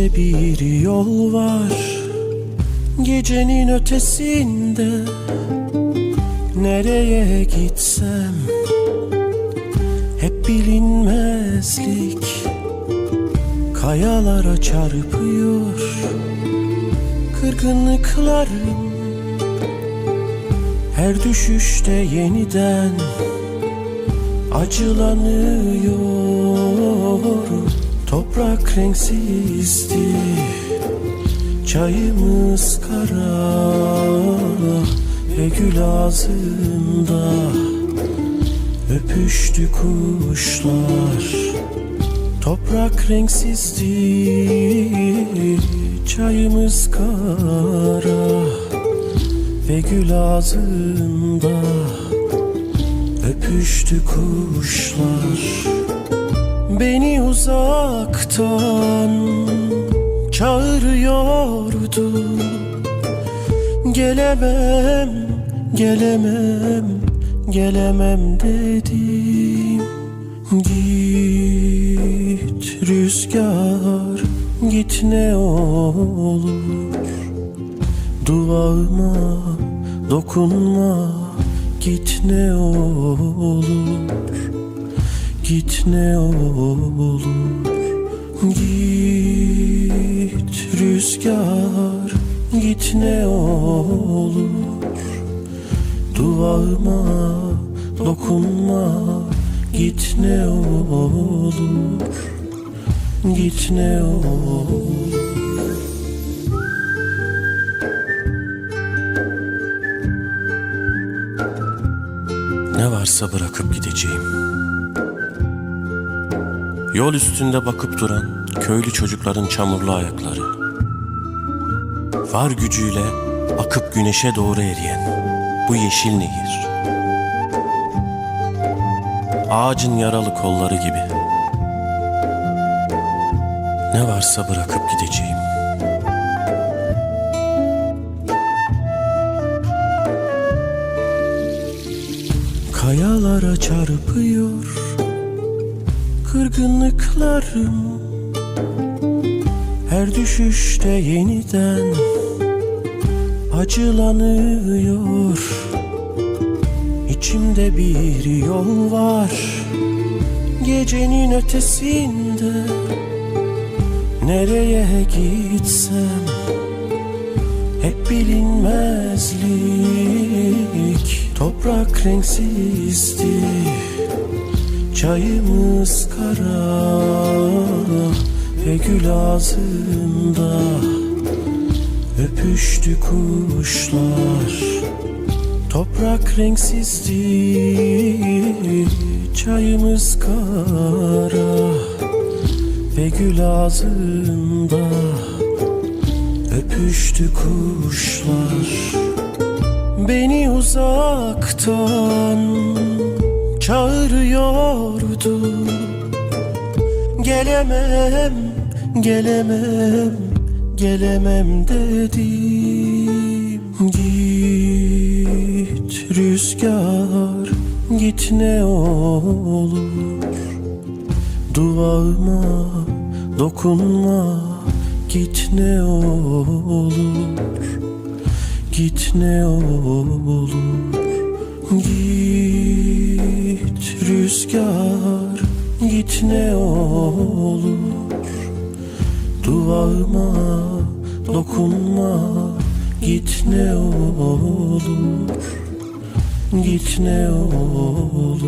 İçimde bir yol var. Gecenin ötesinde Nereye gitsem? Hep bilinmezlik Kayalara çarpıyor. Kırgınlıklarım Her düşüşte yeniden Acılanıyor Toprak renksizdi Çayımız kara Ve gül ağzında Öpüştü kuşlar. Toprak renksizdi Çayımız kara Ve gül ağzında Öpüştü kuşlar Beni uzaktan çağırıyordu. Gelemem, gelemem, gelemem dedim Git rüzgar, git ne olur. Duvağıma dokunma, git ne olur Git ne olur Git rüzgar Git ne olur. Duvağıma dokunma Git ne olur Git ne olur. Ne varsa bırakıp gideceğim Yol üstünde bakıp duran köylü çocukların çamurlu ayakları. Var gücüyle akıp güneşe doğru eriyen bu yeşil nehir. Ağacın yaralı kolları gibi. Ne varsa bırakıp gideceğim. Kırgınlıklarım Her düşüşte yeniden acılanıyor. İçimde bir yol var. Gecenin ötesinde Nereye gitsem Hep bilinmezlik. Toprak renksizdi Çayımız kara ve gül ağzında Öpüştü kuşlar. Toprak renksizdi Çayımız kara ve gül ağzında Öpüştü kuşlar. Beni uzaktan çağırıyordu. Gelemem, gelemem, gelemem dedim Git rüzgar, git ne olur. Duvağıma dokunma, git ne olur. Git ne olur Git rüzgar git ne olur. Duvağıma dokunma git ne olur. Git ne olur